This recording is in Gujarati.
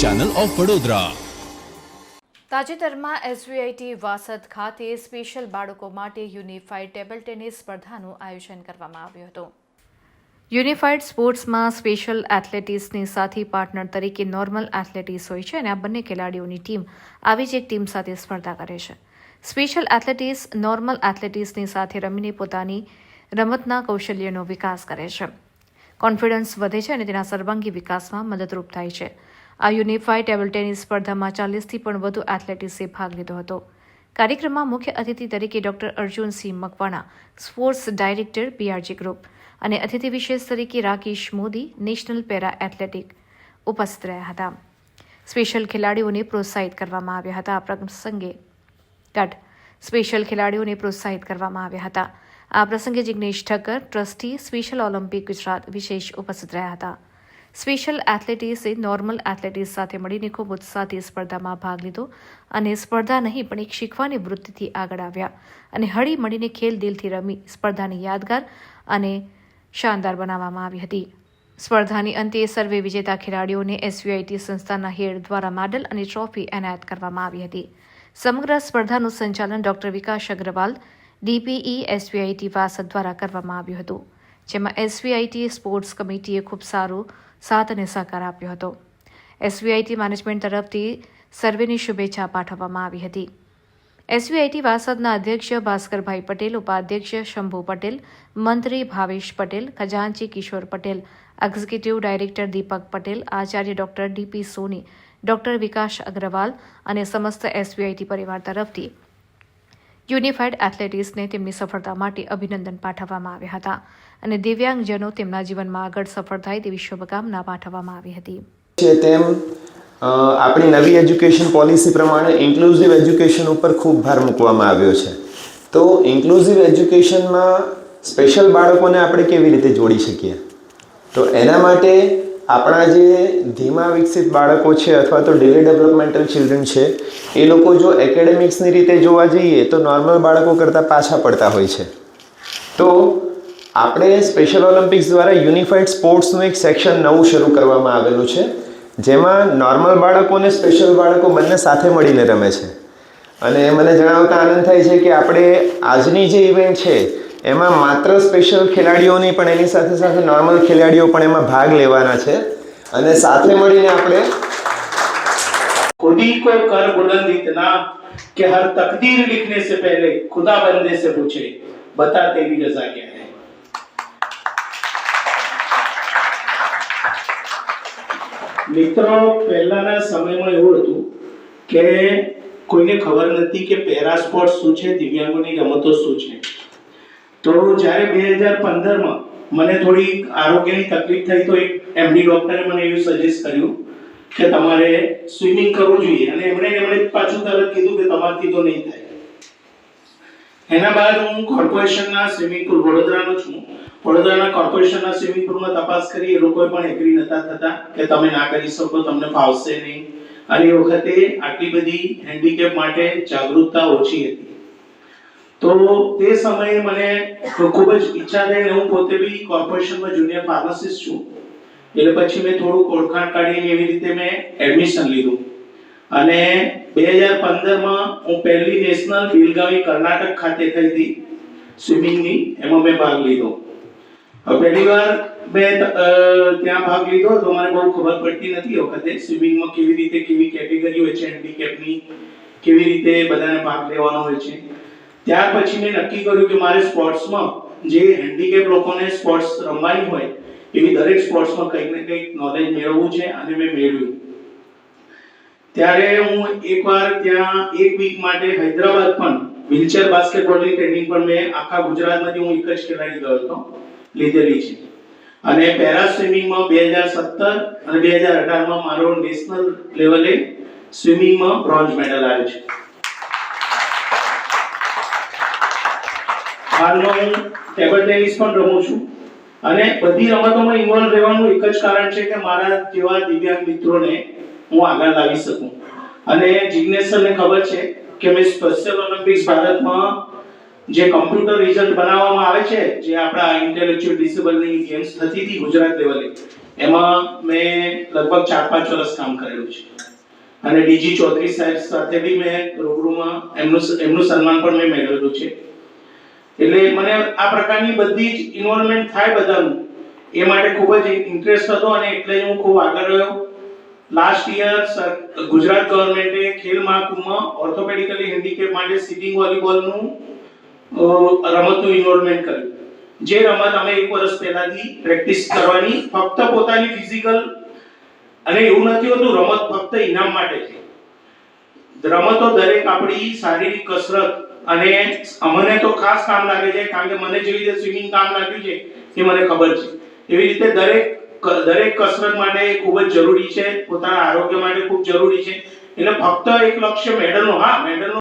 ચેનલ ઓફ વડોદરા તાજેતરમાં એસવીઆઈટી વાસદ ખાતે સ્પેશિયલ બાળકો માટે યુનિફાઈડ ટેબલ ટેનિસ સ્પર્ધાનું આયોજન કરવામાં આવ્યું હતું. યુનિફાઈડ સ્પોર્ટ્સમાં સ્પેશિયલ એથ્લેટિક્સની સાથી પાર્ટનર તરીકે નોર્મલ એથ્લેટિક્સ હોય છે અને આ બંને ખેલાડીઓની ટીમ આવી જ એક ટીમ સાથે સ્પર્ધા કરે છે. સ્પેશિયલ એથ્લેટિક્સ નોર્મલ એથ્લેટિક્સની સાથે રમીને પોતાની રમતના કૌશલ્યનો વિકાસ કરે છે. કોન્ફિડન્સ વધે છે અને તેના સર્વાંગી વિકાસમાં મદદરૂપ થાય છે. આ યુનિફાઈડ ટેબલ ટેનિસ સ્પર્ધામાં ચાલીસથી પણ વધુ એથ્લેટિક્સે ભાગ લીધો હતો. કાર્યક્રમમાં મુખ્ય અતિથિ તરીકે doctor Arjunsinh Makwana, sports director PRG group અને અતિથિ વિશેષ તરીકે Rakesh Modi, national para athletic ઉપસ્થિત રહ્યા હતા. સ્પેશિયલ ખેલાડીઓને પ્રોત્સાહિત કરવામાં આવ્યા હતા. આ પ્રસંગે કટ સ્પેશિયલ ખેલાડીઓને પ્રોત્સાહિત કરવામાં આવ્યા હતા. આ પ્રસંગે Jignesh Thakkar, trustee, special Olympic Gujarat વિશેષ ઉપસ્થિત રહ્યા હતા. સ્પેશિયલ એથ્લેટિક્સે નોર્મલ એથ્લેટિક્સ સાથે મળીને ખૂબ ઉત્સાહથી સ્પર્ધામાં ભાગ લીધો અને સ્પર્ધા નહીં, પણ એક શીખવાની વૃત્તિથી આગળ આવ્યા અને હળી મળીને ખેલ દિલથી રમી સ્પર્ધાને યાદગાર અને શાનદાર બનાવવામાં આવી હતી. સ્પર્ધાની અંતે સર્વે વિજેતા ખેલાડીઓને એસવીઆઈટી સંસ્થાના હેડ દ્વારા મેડલ અને ટ્રોફી એનાયત કરવામાં આવી હતી. સમગ્ર સ્પર્ધાનું સંચાલન doctor Vikas Agrawal, D P E S V I T Vasad દ્વારા કરવામાં આવ્યું હતું, જેમાં એસવીઆઈટી સ્પોર્ટ્સ કમિટીએ ખૂબ સારો સાથ અને સહકાર આપ્યો હતો. એસવીઆઈટી મેનેજમેન્ટ તરફથી સર્વેની શુભેચ્છા પાઠવવામાં આવી હતી. એસવીઆઈટી વાસદના અધ્યક્ષ ભાસ્કરભાઈ પટેલ, ઉપાધ્યક્ષ શંભુ પટેલ, મંત્રી ભાવેશ પટેલ, ખજાનચી Kishor Patel executive director Deepak Patel, Acharya doctor DP Soni, doctor Vikas Agrawal અને સમસ્ત એસવીઆઈટી પરિવાર તરફથી યુનિફાઈડ એથ્લેટિક્સને તેમની સફળતા માટે અભિનંદન પાઠવવામાં આવ્યા હતા અને દિવ્યાંગજનો તેમના જીવનમાં આગળ સફળ થાય તેવી શુભકામના પાઠવવામાં આવી હતી. તેમ આપણી નવી એજ્યુકેશન પોલિસી પ્રમાણે ઇન્ક્લુઝિવ એજ્યુકેશન ઉપર ખૂબ ભાર મૂકવામાં આવ્યો છે. તો ઇન્ક્લુઝિવ એજ્યુકેશનમાં સ્પેશિયલ બાળકોને આપણે કેવી રીતે જોડી શકીએ? તો એના માટે આપણા જે ધીમા વિકસિત બાળકો છે અથવા તો ડિલે ડેવલપમેન્ટલ ચિલ્ડ્રન છે, એ લોકો જો એકેડેમિક્સની રીતે જોવા જઈએ તો નોર્મલ બાળકો કરતાં પાછા પડતા હોય છે. તો આપણે સ્પેશિયલ ઓલિમ્પિક્સ દ્વારા યુનિફાઈડ સ્પોર્ટ્સનું એક સેક્શન નવું શરૂ કરવામાં આવેલું છે, જેમાં નોર્મલ બાળકો અને સ્પેશિયલ બાળકો બંને સાથે મળીને રમે છે. અને મને જણાવતા આનંદ થાય છે કે આપણે આજની જે ઇવેન્ટ છે એમાં માત્ર સ્પેશિયલ ખેલાડીઓ નહીં પણ એની સાથે સાથે નોર્મલ ખેલાડીઓ પણ એમાં ભાગ લેવાના છે અને સાથે મળીને આપણે खुद ही को कर बुलंद इतना कि हर तकदीर लिखने से पहले खुदा बंदे से पूछे बता तेरी रजा क्या है મિત્રો પહેલાના સમયમાં એવું હતું કે કોઈને ખબર નથી કે પેરા સ્પોર્ટ શું છે દિવ્યાંગોની રમતો શું છે તો જ્યારે બે હજાર પંદરમાં મને થોડી આરોગ્યની તકલીફ થઈ, તો એક એમડી ડોક્ટરે મને એવું સજેસ્ટ કર્યું કે તમારે સ્વિમિંગ કરવું જોઈએ. અને એમણે એમણે પાછું તરત કીધું કે તમારથી તો નહીં થાય. એના બાદ હું કોર્પોરેશનના સ્વિમિંગ પુલ વડોદરાનો છું. વડોદરાના કોર્પોરેશનના સ્વિમિંગ પુલમાં તપાસ કરી, એ લોકોએ પણ એગ્રી નતા થતા કે તમે ના કરી શકો, તમને ફાવશે નહીં. અને એ વખતે આટલી બધી હેન્ડીકેપ માટે જાગૃતતા ઓછી હતી. તો તે સમયે મને ખૂબ જ ઈચ્છા થઈ હું પોતે બી કોર્પોરેશનમાં જુનિયર ફાર્માસિસ્ટ છું. એટલે પછી મેં થોડું ઓળખાણ કાઢીને એવી રીતે મેં એડમિશન લીધું. અને બે હજાર પંદરમાં હું પહેલી નેશનલ બેલગાવી કર્ણાટક ખાતે થઈ હતી સ્વિમિંગની, એમાં મેં ભાગ લીધો. પહેલી વાર મેં ત્યાં ભાગ લીધો તો મને બહુ ખબર પડતી નથી વખતે સ્વિમિંગમાં કેવી રીતે, કેવી કેટેગરી હોય છે હેન્ડીકેપની કેવી રીતે બધાને ભાગ લેવાનો હોય છે. ત્યાર પછી મેં નક્કી કર્યું કે મારે સ્પોર્ટ્સમાં જે હેન્ડીકેપ લોકોને સ્પોર્ટ્સ રમવાની હોય, એવી દરેક સ્પોર્ટ્સમાં કંઈક ને કંઈક નોલેજ મેળવવું છે અને મેં મેળવ્યું. ત્યારે હું એકવાર ત્યાં એક વીક માટે હૈદરાબાદ પણ વ્હીલચેર બાસ્કેટબોલની ટ્રેનિંગ પણ મેં આખા ગુજરાતમાંથી હું એક જ ખેલાડી ગયો હતો, લીધેલી છે. અને પેરા સ્વિમિંગમાં બે હજાર સત્તર અને બે હજાર અઢારમાં મારો નેશનલ લેવલે સ્વિમિંગમાં બ્રોન્ઝ મેડલ આવ્યો છે. હાલમાં હું ટેબલ ટેનિસ પણ રમું છું. અને બધી રમતોમાં ઇન્વોલ્વ રહેવાનું એક જ કારણ છે કે મારા જેવા દિવ્યાંગ મિત્રોને હું આગળ લાવી શકું. અને જિજ્ઞેશ સરને ખબર છે કે મેં સ્પેશિયલ ઓલિમ્પિક્સ ભારતમાં જે કમ્પ્યુટર રિઝલ્ટ બનાવવામાં આવે છે, જે આપણા ઇન્ટેલેક્ચ્યુઅલ ડિસેબલની ગેમ્સ થતી હતી ગુજરાત લેવલે એમાં મેં લગભગ ચાર પાંચ વર્ષ કામ કરેલું છે. અને ડીજી ચૌધરી સાહેબ સાથે બી મેં રૂબરૂમાં એમનું એમનું સન્માન પણ મેં મેળવેલું છે. એટલે મને આ પ્રકારની બધી જ ઇન્વોલ્વમેન્ટ થાય બધાનું. એ માટે ખૂબ જ ઇન્ટરેસ્ટ હતો અને એટલે હું ખૂબ આગળ રહ્યો. લાસ્ટ યર ગુજરાત ગવર્મેન્ટે ખેલ મહાકુંભમાં ઓર્થોપેડિકલી હેન્ડીકેપ માટે સિટિંગ વોલીબોલનું રમતનું ઇન્વોલ્વમેન્ટ કર્યું. જે રમત અમે એક વર્ષ પહેલાથી પ્રેક્ટિસ કરવાની, ફક્ત પોતાની ફિઝિકલ અને એવું નથી હોતું, રમત ફક્ત ઇનામ માટે છે. રમતો દરેક આપણી શારીરિક કસરત અને અમને તો ખાસ કામ લાગે છે, કારણ કે મને જેવી રીતે સ્વિમિંગ કામ લાગ્યું છે, એ મને ખબર છે. એવી રીતે દરેક દરેક કસરત માટે ખૂબ જ જરૂરી છે, પોતાના આરોગ્ય માટે ખૂબ જરૂરી છે. એટલે ફક્ત એક લક્ષ્ય મેડલનો હા મેડલનો